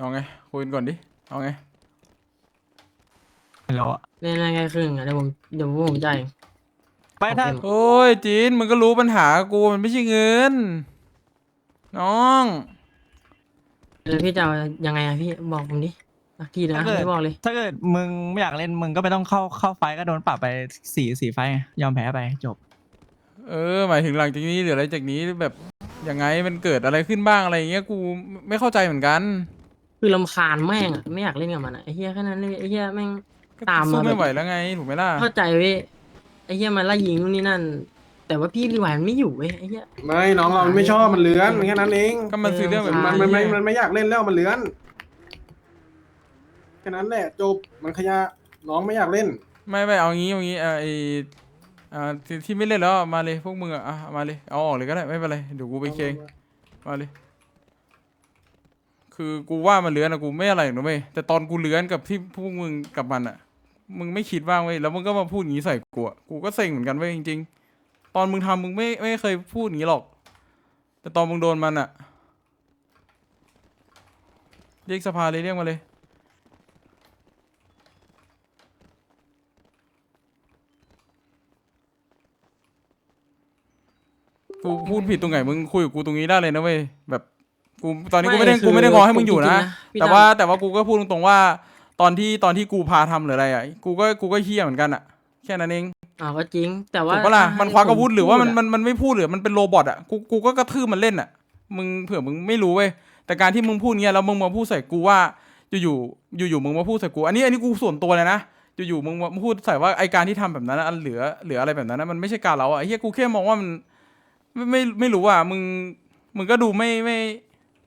เอาไงคุยกันก่อนดิ เอาไง ไม่รู้อะเล่นอะไรกันครึ่งอะเดี๋ยวผมเดี๋ยวผมจ่ายเองไปถ้าโอเคโอ้ยจีนมึงก็รู้ปัญหากูมันไม่ใช่เงิน น้อง แล้วพี่จะเอายังไงอะพี่บอกผมดิสักทีนะไม่บอกเลยถ้าเกิดมึงไม่อยากเล่นมึงก็ไม่ต้องเข้าเข้าไฟท์ก็โดนปรับไปสี่สี่ไฟท์ไงยอมแพ้ไปจบ เออ หมายถึงหลังจากนี้หรืออะไรจากนี้แบบยังไงมันเกิดอะไรขึ้นบ้างอะไรอย่างเงี้ยกูไม่เข้าใจเหมือนกัน คือลำคาญแม่งอะไม่อยากเล่นกับมันอะไอ้เหี้ยแค่นั้นเลยไอ้เหี้ยแม่ง ก็ตามมาสู้แบบไม่ไหวแล้วไงถูกไหมล่ะเข้าใจเว้ยไอ้เหี้ยมันไล่ยิงนู่นนี่นั่น แต่ว่าพี่รีหวานไม่อยู่เว้ยไอ้เหี้ย ไม่น้องเรามันไม่ชอบมันเลื้อนแค่นั้นเองก็มันซื้อเรื่องแบบมันนี้มันไม่มันไม่อยากเล่นแล้วมันเลื้อนแค่นั้นแหละจบมันขยะน้องไม่อยากเล่น ไม่ไม่เอางี้เอางี้เอ่อไออ่าที่ที่ไม่เล่นแล้วมาเลยพวกมึงอะอะมาเลยเอาออกเลยก็ได้ไม่เป็นไรเดี๋ยวกูไปเคงมาเลย คือกูว่ามันเลื้อนอะกูไม่อะไรหรอกนะเว้ยแต่ตอนกูเลื้อนกับที่พวกมึงกับมันอะมึงไม่คิดบ้างเว้ยแล้วมึงก็มาพูดอย่างนี้ใส่กูอะกูก็เซ็งเหมือนกันเว้ยจริง ๆ ตอนมึงทำมึงไม่ไม่เคยพูดอย่างนี้หรอก แต่ตอนมึงโดนมันอะเรียกสภาเลยเรียกมาเลย กูพูดผิดตรงไหนมึงคุยกับกูตรงนี้ได้เลยนะเว้ยแบบ กูตอนนี้กูไม่ได้คือกูไม่ได้งอให้มึงอยู่นะจริงๆนะพี่แต่ตั้มว่าแต่ว่ากูก็พูดตรงๆว่า ตอนที่ตอนที่กูพาทำหรืออะไรอะกูก็กูก็เฮี้ยเหมือนกันอะ แค่นั้นเองอ่าก็จริง แต่ว่าถูกปะล่ะมันควักอาวุธหรือว่ามันพูดะมันมันไม่พูดหรือมันเป็นโรบอทอะกูกูก็กระทืบมันเล่นอะ มึงเผื่อมึงไม่รู้เว้ยแต่การที่มึงพูดเงี้ยแล้วมึงมาพูดใส่กูว่าอยู่อยู่อยู่ๆมึงมาพูดใส่กู อันนี้อันนี้กูส่วนตัวเลยนะอยู่ๆมึงมาพูดใส่ว่าไอการที่ทำแบบนั้นอะอันเหลือเหลืออะไรแบบนั้นนะมันไม่ใช่การเราอะไอ้เฮียกูแค่มองว่ามัน ไม่ไม่ไม่รู้อะมึงมึงก็ดูไม่ไม่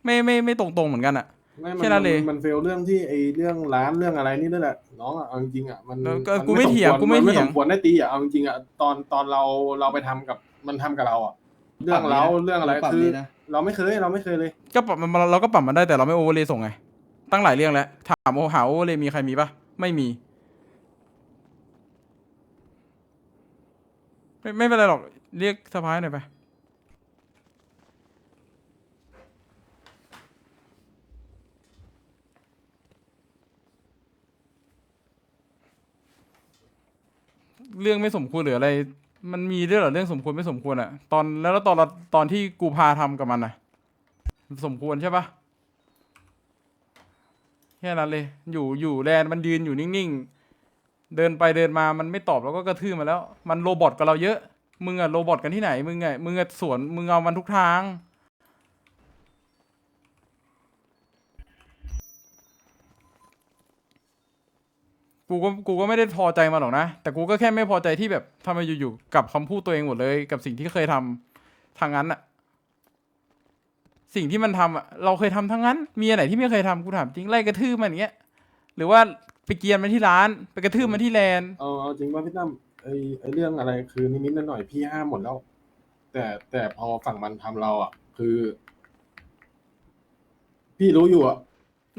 ไม่ไม่ไม่ตรงตรงๆเหมือนกันอะ ไม่มัแค่นั้นเลย มันเฟลเรื่องที่ไอ้เรื่องร้านเรื่องอะไรนี่นั่นแหละน้องอะเอาจริงๆอะมันแล้วก็นกูไม่เถียงสควรกูไม่นเถียงสมควรได้ตีอะเอาจริงๆอะตอนตอนเราเราไปทำกับมันทำกับเราอะเรื่องเราเรื่องอะไรปรับคือดีนะ เราไม่เคยเราไม่เคยเลย ก็ปรับมันเราก็ปรับมันได้แต่เราไม่โอเวอร์เลยส่งไง ตั้งหลายเรื่องแล้ว ถามโอหาโอเวอร์เลยมีใครมีปะไม่มี ไม่ไม่เป็นไรหรอก เรียกสภาหน่อยไป เรื่องไม่สมควรหรืออะไร มันมีด้วยเหรอเรื่องสมควรไม่สมควรอะตอนแล้วตอนเราตอนที่กูพาทำกับมันอะสมควรใช่ปะแค่นั้นเลย อยู่อยู่แลนด์มันยืนอยู่นิ่งๆ เดินไปเดินมามันไม่ตอบแล้วก็กระทืบมาแล้ว มันโรบอทกับเราเยอะ มึงอะโรบอทกันที่ไหน มึงอะมึงอะสวนมึงเอามันทุกทาง กูก็กูก็ไม่ได้พอใจมาหรอกนะ แต่กูก็แค่ไม่พอใจที่แบบทำไมอยู่ๆกับคำพูดตัวเองหมดเลย กับสิ่งที่เคยทำทางนั้นอะสิ่งที่มันทำอะเราเคยทำทั้งนั้น มีอันไหนที่ไม่เคยทำกูถามจริงไล่กระทืบมันอย่างเงี้ย หรือว่าไปเกรียนมันที่ร้าน ไปกระทืบมันที่แลนด์เอาเอาจริงว่าพี่ตั้มไอ้ไอ้เรื่องอะไรคือนิดๆหน่อยๆพี่ห้ามหมดแล้ว แต่แต่พอฝั่งมันทำเราอะ คือ พี่รู้อยู่อะ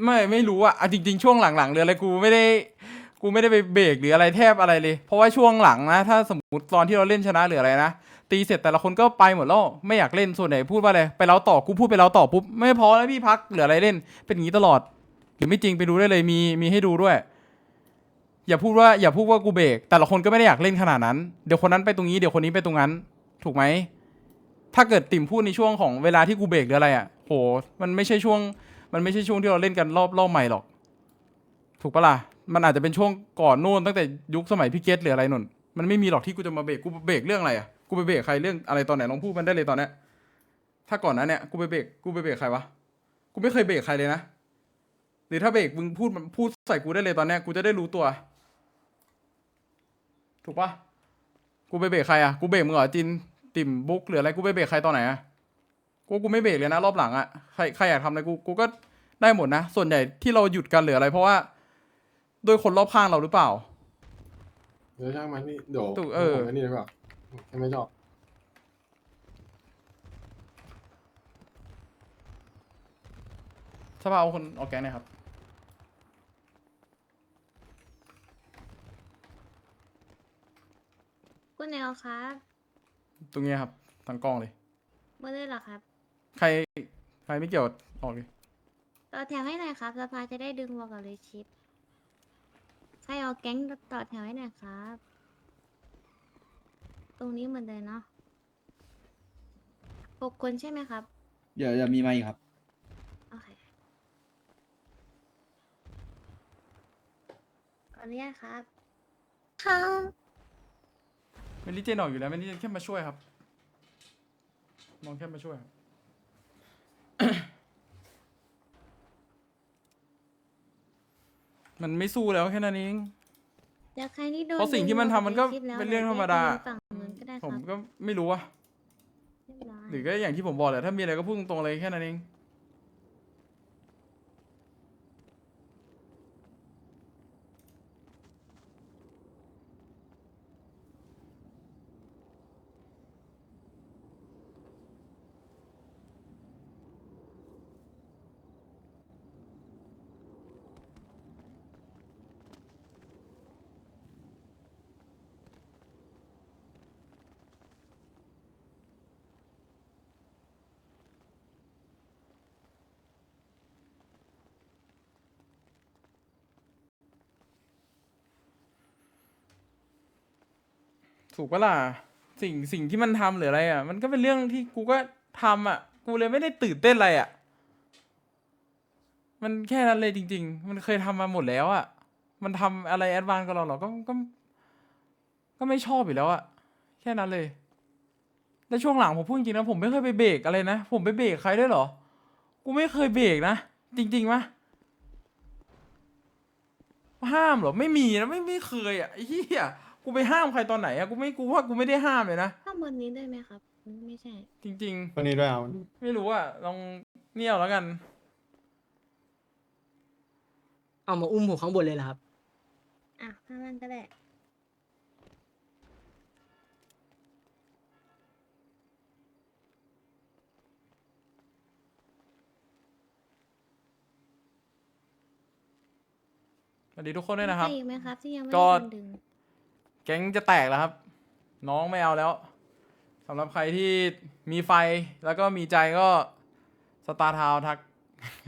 ไม่ไม่รู้อะอะจริง ๆ ช่วงหลังๆหรืออะไรกูไม่ได้ กูไม่ได้ไปเบรกหรืออะไรแทบอะไรเลย เพราะว่าช่วงหลังนะ ถ้าสมมติตอนที่เราเล่นชนะหรืออะไรนะ ตีเสร็จแต่ละคนก็ไปหมดแล้วไม่อยากเล่นส่วนไหนพูดว่าอะไรไปแล้วต่อกูพูดไปแล้วต่อปุ๊บไม่พอแล้วพี่พักเหลืออะไรเล่น เป็นอย่างนี้ตลอด หรือไม่จริงไปดูได้เลยมีมีให้ดูด้วย อย่าพูดว่าอย่าพูดว่ากูเบรกแต่ละคนก็ไม่ได้อยากเล่นขนาดนั้นเดี๋ยวคนนั้นไปตรงนี้เดี๋ยวคนนี้ไปตรงนั้น ถูกไหมถ้าเกิดติ่มพูดในช่วงของเวลาที่กูเบรกหรืออะไรอะโหมันไม่ใช่ช่วง มันไม่ใช่ช่วงที่เราเล่นกันรอบรอบใหม่หรอก ถูกปะล่ะ มันอาจจะเป็นช่วงก่อนนู่นตั้งแต่ยุคสมัยพี่เกตหรืออะไรนนมันไม่มีหรอกที่กูจะมาเบรกกูเบรกเรื่องอะไรอะกูไปเบรกใครเรื่องอะไรตอนไหนลองพูดมันได้เลยตอนเนี้ยถ้าก่อนนั้นเนี่ยกูไปเบรกกูไปเบรกใครวะกูไม่เคยเบรกใครเลยนะหรือถ้าเบรกมึงพูดมันพูดใส่กูได้เลยตอนเนี้ยกูจะได้รู้ตัว ถูกปะกูไปเบรกใครอะกูเบรกมึงเหรอจินติ่มบุ๊กหรืออะไรกูไปเบรกใครตอนไหนอะกูกูไม่เบรกเลยนะรอบหลังอะใครใครอยากทำอะไรกูกูก็ได้หมดนะ ส่วนใหญ่ที่เราหยุดกันหรืออะไรเพราะว่า ด้วยคนรอบข้างเราหรือเปล่า เดี๋ยวช่างมันนี่เดี๋ยวถูกเออ ผมไอ้นี่ดีกว่าแค่ไม่ชอบสภาเอาคนออกแก๊งหนะครับ คุณแนวครับตรงนี้ครับทางกล้องเลย เมื่อได้เหรอครับ ใคร ใครไม่เกี่ยวออกเลยตต่อแถวให้หน่อยครับสภาจะได้ดึงวอลกับเลยชิป ใครเอาแก๊งต่อแถวให้หน่อยครับ ตรงนี้เหมือนเดิมเนาะหกคนใช่ไหมครับ เดี๋ยวจะมีมาอีกครับ โอเค ขออนุญาตครับค่ะเมลิเจนออกอยู่แล้วเมลิเจนแค่มาช่วยครับน้องแค่มาช่วยครับ มันไม่สู้แล้วแค่นั้นเองเดี๋ยวใครที่โดนเพราะสิ่งที่มันทำมันก็ดึงวอลบเป็นเรื่องธรรมดาแยกไปฝั่งนู้นก็ได้คผมรับก็ไม่รู้อะเรียบร้อย หรือก็อย่างที่ผมบอกแหละถ้ามีอะไรก็พูดตรงๆเลยแค่นั้นเอง ถูกปะล่ะสิ่งสิ่งที่มันทำหรืออะไรอะ มันก็เป็นเรื่องที่กูก็ทำอะ กูเลยไม่ได้ตื่นเต้นอะไรอะ มันแค่นั้นเลยจริง ๆ มันเคยทำมาหมดแล้วอะ มันทำอะไรแอดวานซ์กับเราหรอก็ก็ ก็ไม่ชอบอยู่แล้วอะ แค่นั้นเลยแล้วช่วงหลังผมพูดจริงนะผมไม่เคยไปเบรกอะไรนะ ผมไปเบรกใครด้วยหรอ กูไม่เคยเบรกนะ จริงๆมะห้ามเหรอ ไม่มีนะไม่ไม่เคยอะอ้เหี้ย กูไปห้ามใครตอนไหนอะกูไม่กูว่ากูไม่ได้ห้ามเลยนะ ข้างบนนี้ด้วยไหมครับ ไม่ใช่ จริงวันนี้ด้วยเอาๆ ไม่รู้อะลองเนี่ยวแล้วกัน เอามาอุ้มผมข้างบนเลยเหรอครับ อะ ข้างล่างก็ได้ สวัสดีทุกคนด้วยนะครับ มีใอีกไหมครับ ที่ยังไม่ก็ ได้โดนดึง แก๊งจะแตกแล้วครับ น้องไม่เอาแล้วสำหรับใครที่มีไฟแล้วก็มีใจก็สตาร์ทาวทัก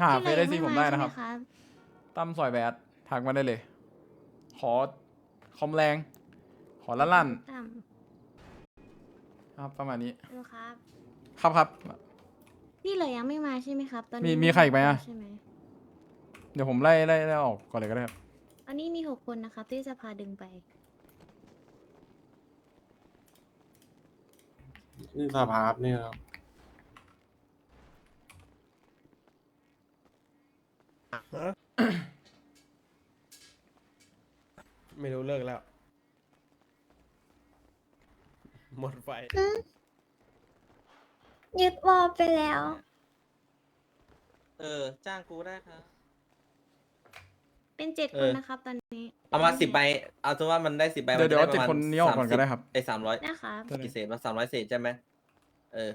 หาเฟซไอซีผมได้นะครับที่เหลือยังไม่มาใช่ไหมตั้มซอยแบดทักมาได้เลย ขอคอมแรง ขอลั่นลั่นต่ๆครับประมาณนี้ำดูครับ ครับครับที่เหลือยังไม่มาใช่ไหมครับ ตอนมีนี้มีใครอีกไหมอะใช่ไหมเดี๋ยวผมไล่ไล่ไล่ออกก่อนเลยก็ได้ครับ อันนี้มีหกคนนะครับที่จะพาดึงไป นี่สภาพนี่ครับไม่รู้เลิกแล้ว หมดไฟยึดวอลไปแล้ว เออ จ้างกูได้ครับ เป็นเจ็ดเอคนอนะครับ ตอนนี้เอามาสิบใบเอาถือว่ามันได้สิบใบเดี๋ยวเดี๋ยวมัเอาเจ็ดจะไประคนมาณนี้ออกก่อนก็ได้ครับ ไอ้สามร้อยนะครับกี่เศษมาสามร้อยเศษใช่ไหมเออ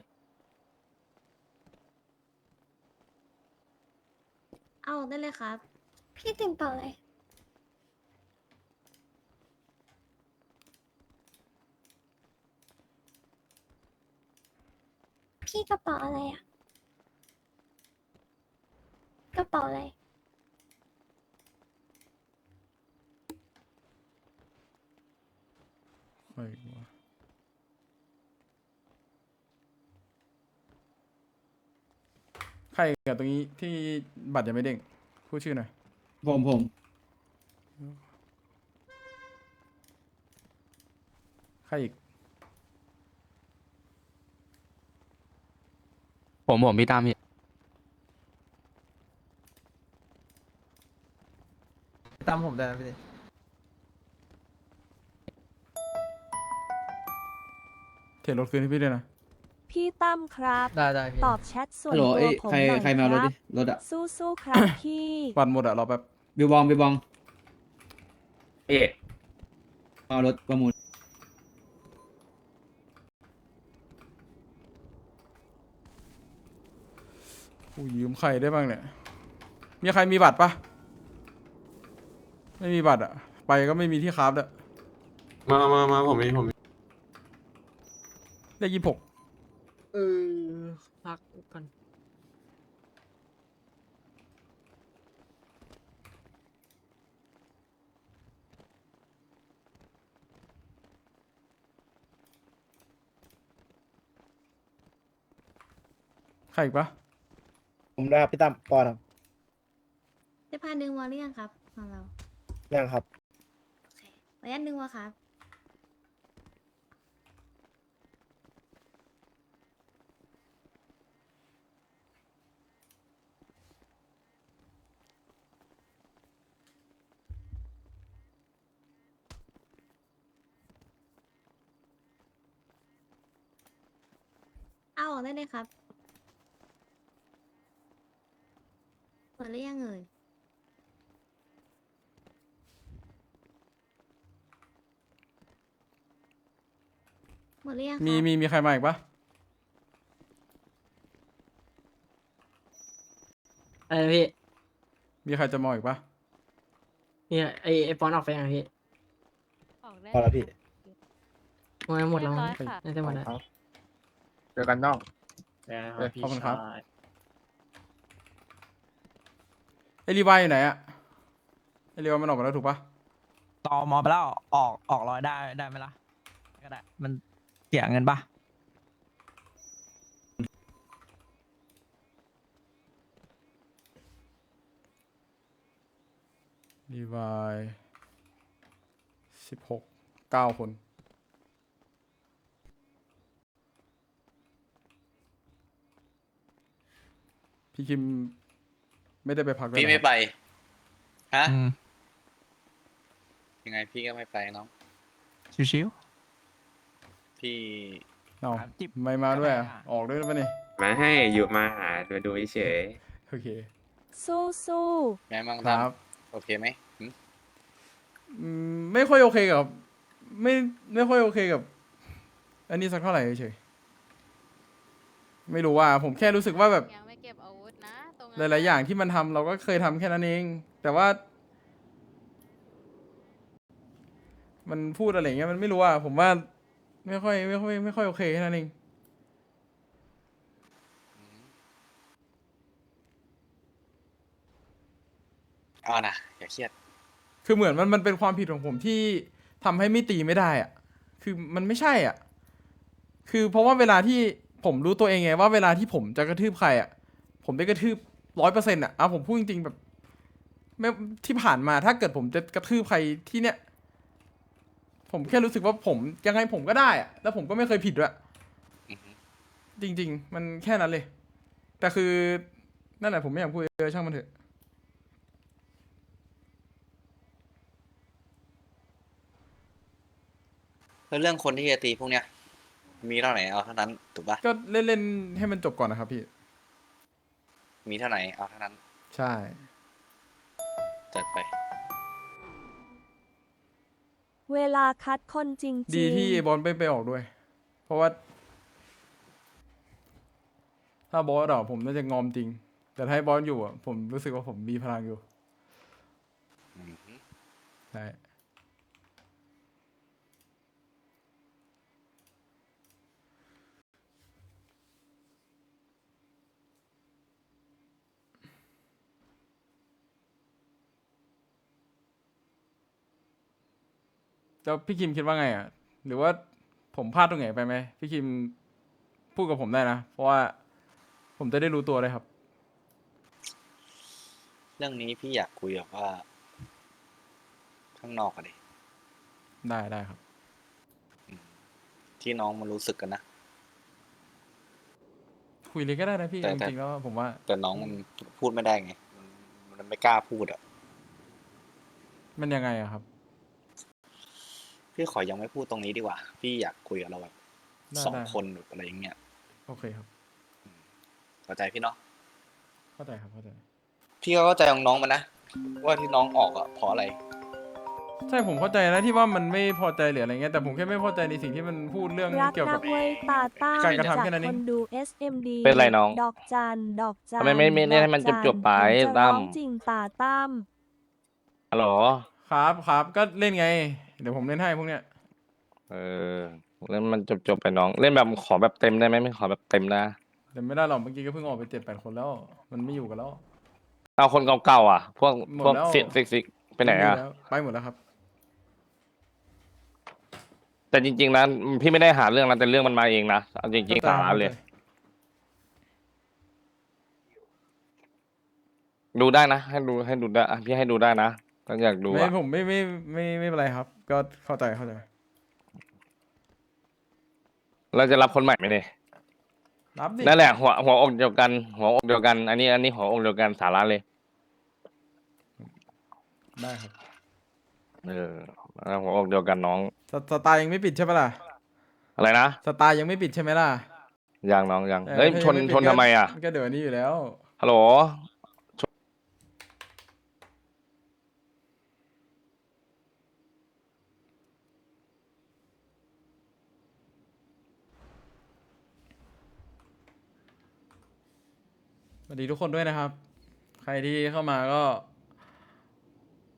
เอาได้เลยครับ พี่ติ่งเป่าอะไรพี่กระเป๋าอะไรอะ กระเป๋าอะไร ใครวะใครกับตรงนี้ที่บัตรยังไม่เด้งพูดชื่อหน่อย ผมผมใครอีก ผมผมพี่ตามพี่ตามผมได้นะพี่ เทรดรถคืนให้พี่ด้วยนะ พี่ตั้มครับ ได้ได้พี่ตอบแชทส่วนฮัลโหลตัวเอ้ยผมใครหน่อยใครมาเอารถคดิรับรถอะสู้ๆครับพี่บัตรหมดอะรอแป๊บ บิวบองบิวบองเอ๊ะเอารถประมูลกูยืมใครได้บ้างเนี่ย มีใครมีบัตรปะไม่มีบัตรอะไปก็ไม่มีที่คราฟต์อะมามามาผมมีผมมี ได้ยี่สิบหกเออพักกันใครอีกปะผมได้ครับพี่ตั้มปอนครับได้พาดึงวอลหรือยังครับของเรายังครับ โอเคขออนุญาตดึงวอลครับ เอาออกได้เลยครับหมดหรือยังเอ่ยหมดหรือยังมีครับมีมีใครมาอีกปะอะไรนะพี่มีใครจะมาอีกปะเนี่ยไอไอปอนออกไปยังพี่พอแล้วพี่ หมดแล้วหมดแล้วเรียบร้อยค่ะ น่าจะหมดแล้ว เจอกันน้องเอ้ยขอบคุณครับไอรีวายอยู่ไหนอะไอรีวายมันออกมาแล้วถูกปะตอมอไปแล้วออกออกร้อยได้ได้ไหมล่ะก็ได้มันเสียเงินปะรีวายสิบหกเก้าคน พี่คิมไม่ได้ไปพักด้วยพี่เหรอไม่ครับไป ฮะ อืมยังไงพี่ก็ไม่ไปน้อง ชิว พี่ เอ้าครับจิบไม่มาด้วยอะก็ได้อะออกด้วยปะเนี่ยมาให้อยู่มาหาดูดูเฉยโอเคสู้สู้แม่มังคทรับำโอเคไหมหึอืมไม่ค่อยโอเคกับ ไม่ไม่ค่อยโอเคกับ อันนี้สักเท่าไหร่เฉยๆไม่รู้ว่า ผมแค่รู้สึกว่าแบบ ยังไม่เก็บอาวุธนะตรง หลาย ๆ อย่างที่มันทำเราก็เคยทำแค่นั้นเอง แต่ว่า มันพูดอะไรอย่างเงี้ยมันไม่รู้ว่าผมว่า ไม่ค่อยไม่ค่อยไม่ค่อยโอเคแค่นั้นเอง เอานะอย่าเครียด คือเหมือนมันมันเป็นความผิดของผมที่ทำให้ไม่ตีไม่ได้อะคือมันไม่ใช่อะ คือเพราะว่าเวลาที่ผมรู้ตัวเองไงว่าเวลาที่ผมจะกระทืบใครอะ ผมได้กระทืบ ร้อยเปอร์เซ็นต์อะเอาผมพูดจริงๆแบบไม่ที่ผ่านมาถ้าเกิดผมจะกระทืบใครที่เนี้ยผมแค่รู้สึกว่าผมยังไงผมก็ได้อะแล้วผมก็ไม่เคยผิดด้วยอือฮึจริง ๆ มันแค่นั้นเลย แต่คือนั่นแหละผมไม่อยากพูดเยอะช่างมันเถอะ แล้วเรื่องคนที่จะตีพวกเนี้ย มีเท่าไหร่เอาเท่านั้นถูกปะก็เล่นๆให้มันจบก่อนนะครับพี่ มีเท่าไหร่เอาเท่านั้นใช่ จัดไป เวลาคัดคนจริงๆ ดีที่ไอ้บอลไปไปออกด้วย เพราะว่า ถ้าบอสออกผมน่าจะงอมจริง แต่ถ้าให้บอสอยู่อะผมรู้สึกว่าผมมีพลังอยู่อือฮึใช่ แล้วพี่คิมคิดว่าไงอะ หรือว่าผมพลาดตรงไหนไปไหมพี่คิมพูดกับผมได้นะ เพราะว่าผมจะได้รู้ตัวเลยครับ เรื่องนี้พี่อยากคุยแบบว่า ข้างนอกกันดิได้ได้ครับ ที่น้องมันรู้สึกกันนะ คุยเลยก็ได้นะพี่แต่จแต่ ริงๆแล้วผมว่า แต่น้องมันพูดไม่ได้ไง มันมันไม่กล้าพูดอะมันยังไงอะครับ พี่ขอยังไม่พูดตรงนี้ดีกว่า พี่อยากคุยกับเราแบบได้สองได้ คนแบบอะไรอย่างเงี้ยโอเคครับ เข้าใจพี่เนาะ เข้าใจครับเข้าใจ พี่ก็เข้าใจของน้องมันนะ ว่าที่น้องออกอะเพราะอะไร ใช่ผมเข้าใจนะที่ว่ามันไม่พอใจหรืออะไรเงี้ยแต่ผมแค่ไม่พอใจในสิ่งที่มันพูดเรื่องรักเกี่ยวนักับ กเว้ยตาต้าการกระทำจากแค่นั้นเอง คนดู SMD เป็นไรน้องดอกจันดอกจันทำไมไม่ไม่เล่นให้มันดอกจบๆไปผมจะตั้ม ร้องจริงตาตั้ม ฮัลโหล ครับครับก็เล่นไง เดี๋ยวผมเล่นให้พวกเนี้ยเออเล่นมันจบจบๆไปน้อง เล่นแบบขอแบบเต็มได้ไหมไม่ขอแบบเต็มนะแต่ไม่ได้หรอกเมื่อกี้ก็เพิ่งออกไปเจ็ดแปดคนแล้ว มันไม่อยู่กันแล้ว เอาคนเก่าๆอะ พวกหมดพวกแล้วฟิกฟิกฟิกไปไหนอะ ม่มีแล้วไปหมดแล้วครับ แต่จริงๆนะพี่ไม่ได้หาเรื่องนะแต่เรื่องมันมาเองนะเอาจริงๆสาระเลย ดูได้นะ ให้ดูให้ดูได้อะพี่ให้ดูได้นะ ก็อยากดูไม่อะผมไม่ไม่ไม่ไม่เป็นไรครับ ก็เข้าใจเข้าใจเราจะรับคนใหม่ไหมเนี่ยรับดินั่นแหละหัวหัวอกเดียวกัน หัวอกเดียวกัน อันนี้อันนี้หัวอกเดียวกันสาระเลย ได้ครับเออแล้วหัวอกเดียวกันน้อง สสตาร์ยังไม่ปิดใช่ปะล่ะอะไรนะสตาร์ยังไม่ปิดใช่ไหมล่ะยังน้องยังออเฮ้ยถ้าชนงปิดชนทำไมอะก็ก็เดี๋ยวนี้อยู่แล้วฮัลโหล วัสดีทุกคนด้วยนะครับ ใครที่เข้ามาก็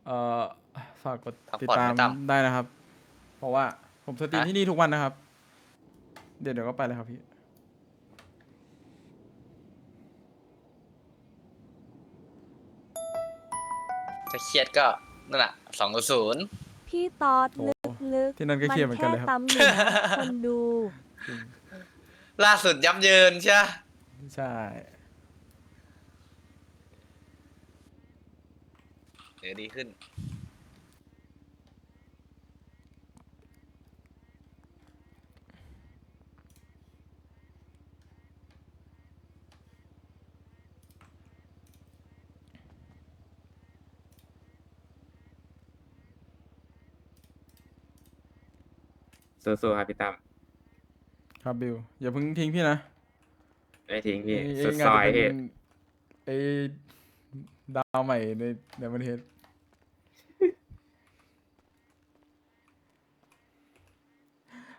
เอ่อฝากกดพักติดผ่อนตามไม่ต่ำ ได้นะครับ เพราะว่าผมสตรีมฮะที่นี่ทุกวันนะครับ เดี๋ยวเดี๋ยวก็ไปเลยครับพี่ จะเครียดก็นั่นแหละสองศูนย์พี่ตอดลึกลึกที่นั่นก็เครียดเหมือนกันเลยครับแค่ตำหนึ่งคนดู ล่าสุดยับเยินใช่ใช่ เดี๋ยวดีขึ้น สู้ๆครับพี่ตั้มครับบิวอย่าเพิ่งทิ้งพี่นะไม่ทิ้งพี่เอ้สุดเงซอยอาจจะพี่ เป็นไอ้ดาวใหม่ในในประเทศ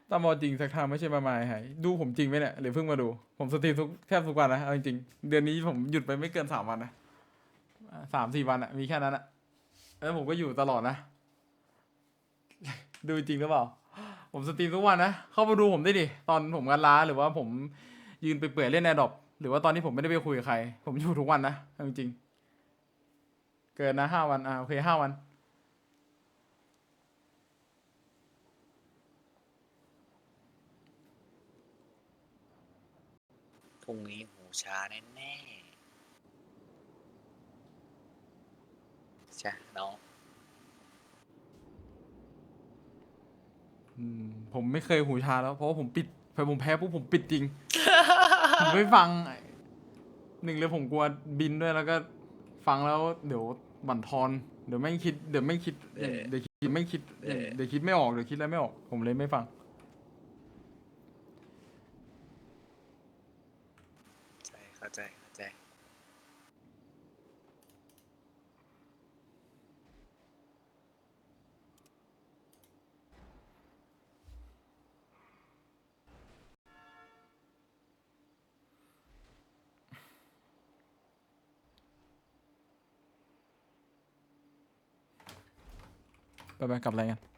ตามอจริงสักทางไม่ใช่มาหมายหายดูผมจริงไหมเนี่ยหรือเพิ่งมาดู ผมสตรีมทุกแทบทุกวันนะเอาจริงๆเดือนนี้ผมหยุดไปไม่เกินสามวันนะสามสี่วันอะมีแค่นั้นอะแล้วผมก็อยู่ตลอดนะ ดูจริงหรือเปล่า ผมสตรีมทุกวันนะ เข้ามาดูผมได้ดิ ตอนผมกันล้าหรือว่าผมยืนไปเปื่อยเล่นแอร์ดอปหรือว่าตอนที่ผมไม่ได้ไปคุยกับใคร ผมอยู่ทุกวันนะเอาจริงๆเกินนะห้าวันอ่าโอเคห้าวัน พรุ่งนี้หูชาแน่แน่ๆใช่น้อง อืมผมไม่เคยหูชาแล้ว เพราะว่าผมปิดพอผมแพ้ปุ๊บผมปิดจริง ผมไม่ฟังหนึ่งเลยผมกลัวบินด้วยแล้วก็ฟังแล้วเดี๋ยวบั่นทอน เดี๋ยวไม่งคิด เดี๋ยวไม่งคิดเออเดี๋ยวคิดไม่คิดเออ เดี๋ยวคิดไม่ออกเดี๋ยวคิดอะไรไม่ออก ผมเลยไม่ฟัง ใช่เข้า ใจเข้าใจไปไปกลับอะไรกัน